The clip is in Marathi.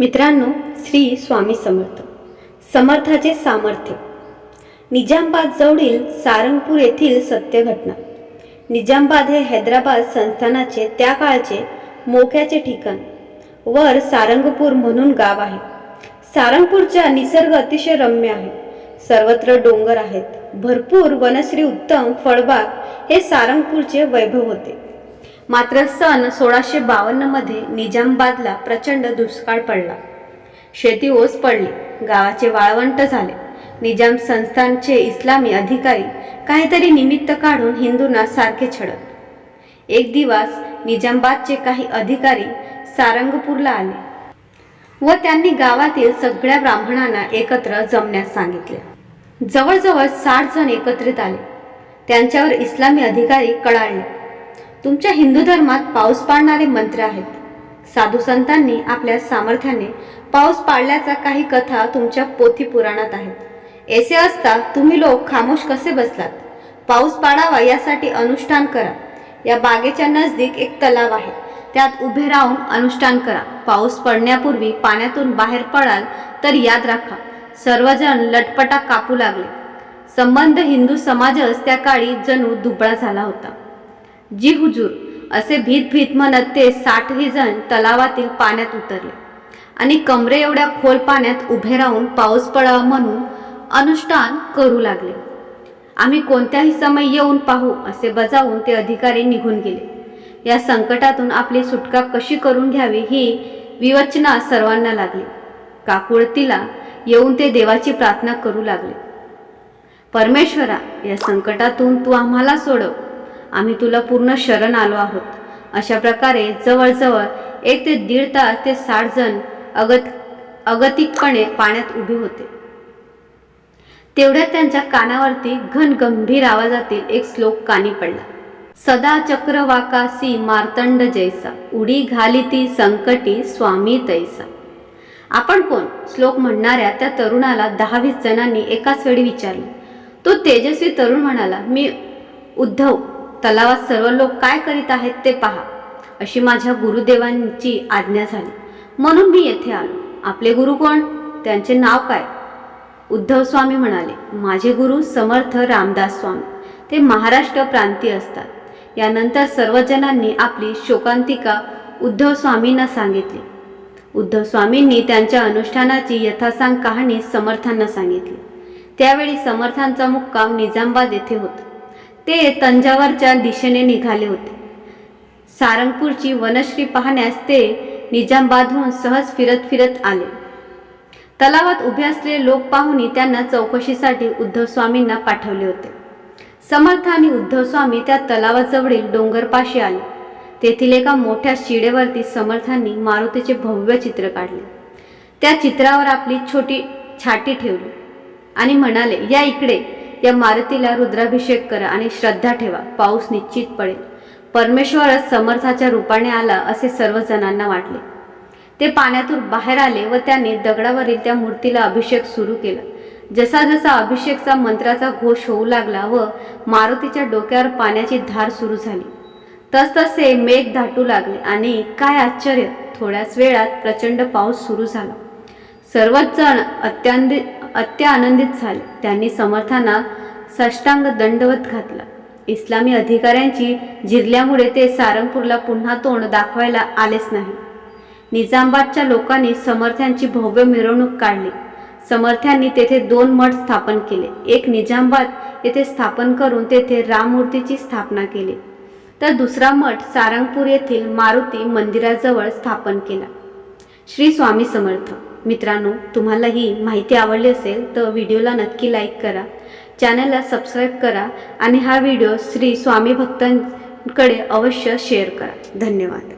मित्रांनो श्री स्वामी समर्थ. समर्थाचे सामर्थ्य. निजामाबाद जवळील सारंगपूर येथील सत्य घटना. निजामाबाद हे हैदराबाद संस्थानाचे त्या काळचे मोक्याचे ठिकाण. वर सारंगपूर म्हणून गाव आहे. सारंगपूरचा निसर्ग अतिशय रम्य आहे. सर्वत्र डोंगर आहेत. भरपूर वनश्री उत्तम फळबाग हे सारंगपूरचे वैभव होते. मात्र सन सोळाशे बावन्नमध्ये निजामबादला प्रचंड दुष्काळ पडला. शेती ओस पडली. गावाचे वाळवंट झाले. निजाम संस्थानचे इस्लामी अधिकारी काहीतरी निमित्त काढून हिंदूंना सारखे छळत. एक दिवस निजामबादचे काही अधिकारी सारंगपूरला आले व त्यांनी गावातील सगळ्या ब्राह्मणांना एकत्र जमण्यास सांगितले. जवळजवळ साठ जण एकत्रित आले. त्यांच्यावर इस्लामी अधिकारी कळाळले तुमच्या हिंदू धर्मात पाऊस पाडणारे मंत्र आहेत. साधू संतांनी आपल्या सामर्थ्याने पाऊस पाडल्याचा काही कथा तुमच्या पोथी पुराणात आहेत. ऐसे असता तुम्ही लोक खामोश कसे बसलात? पाऊस पाडावा यासाठी अनुष्ठान करा. या बागेच्या नजदीक एक तलाव आहे. त्यात उभे राहून अनुष्ठान करा. पाऊस पडण्यापूर्वी पाण्यातून बाहेर पडाल तर याद राखा. सर्वजण लटपटा कापू लागले. संबंध हिंदू समाजच त्या काळी जणू दुबळा झाला होता. जी हुजूर असे भीत भीत म्हणत ते साठही जण तलावातील पाण्यात उतरले. आणि कमरे एवढ्या खोल पाण्यात उभे राहून पाऊस पडावा म्हणून अनुष्ठान करू लागले. आम्ही कोणत्याही समय येऊन पाहू असे बजावून ते अधिकारी निघून गेले. या संकटातून आपली सुटका कशी करून घ्यावी ही विवचना सर्वांना लागली. काकुळतीला येऊन ते देवाची प्रार्थना करू लागले. परमेश्वरा या संकटातून तू आम्हाला सोडव. आम्ही तुला पूर्ण शरण आलो आहोत. अशा प्रकारे जवळजवळ एक ते दीड तास ते साठ जण अगत अगतिकपणे पाण्यात उभे होते. तेवढ्यात त्यांच्या कानावरती घन गंभीर आवाजातील एक श्लोक कानी पडला. सदा चक्रवाकासी मार्तंड जैसा उडी घालिती संकटी स्वामी तैसा. आपण कोण? श्लोक म्हणणाऱ्या त्या तरुणाला दहा वीस जणांनी एकाच वेळी विचारले. तो तेजस्वी तरुण म्हणाला मी उद्धव तलावात सर्व लोक काय करीत आहेत ते पहा. अशी माझ्या गुरुदेवांची आज्ञा झाली. म्हणून मी येथे आलो. आपले गुरु कोण? त्यांचे नाव काय? उद्धव स्वामी म्हणाले माझे गुरु समर्थ रामदास स्वामी. ते महाराष्ट्र प्रांतीय असतात. यानंतर सर्वजणांनी आपली शोकांतिका उद्धव स्वामींना सांगितली. उद्धव स्वामींनी त्यांच्या अनुष्ठानाची यथासांग कहाणी समर्थांना सांगितली. त्यावेळी समर्थांचा मुक्काम निजामबाद येथे होता. ते तंजावरच्या दिशेने निघाले होते. सारंगपूरची वनश्री पाहण्यास ते निजामबादहून सहज फिरत फिरत आले. तलावात उभे असलेले लोक पाहुणी त्यांना चौकशीसाठी उद्धवस्वामींना पाठवले होते. समर्थ आणि उद्धवस्वामी त्या तलावाजवळील डोंगरपाशी आले. तेथील एका मोठ्या शिडेवरती समर्थांनी मारुतीचे भव्य चित्र काढले. त्या चित्रावर आपली छोटी छाटी ठेवली आणि म्हणाले या इकडे. या मारुतीला रुद्राभिषेक करा आणि श्रद्धा ठेवा. पाऊस निश्चित पडेल. परमेश्वरच समर्थाच्या रूपाने आला असे सर्व जणांना वाटले. ते पाण्यातून बाहेर आले व त्यांनी दगडावरील त्या मूर्तीला अभिषेक सुरू केला. जसा जसा अभिषेकचा मंत्राचा घोष होऊ लागला व मारुतीच्या डोक्यावर पाण्याची धार सुरू झाली तसतसे मेघ दाटू लागले आणि काय आश्चर्य! थोड्याच वेळात प्रचंड पाऊस सुरू झाला. सर्वच जण अत्यंत अत्यानंदित झाले. त्यांनी समर्थांना साष्टांग दंडवत घातला. इस्लामी अधिकाऱ्यांची जिरल्यामुळे ते सारंगपूरला पुन्हा तोंड दाखवायला आलेच नाही. निजामबादच्या लोकांनी समर्थ्यांची भव्य मिरवणूक काढली. समर्थ्यांनी तेथे दोन मठ स्थापन केले. एक निजामबाद येथे स्थापन करून तेथे राममूर्तीची स्थापना केली. तर दुसरा मठ सारंगपूर येथील मारुती मंदिराजवळ स्थापन केला. श्री स्वामी समर्थ. मित्रांनो तुम्हाला ही माहिती आवडली असेल तर व्हिडिओला नक्की लाईक करा. चॅनलला सबस्क्राईब करा आणि हा व्हिडिओ श्री स्वामी भक्तांकडे अवश्य शेअर करा. धन्यवाद.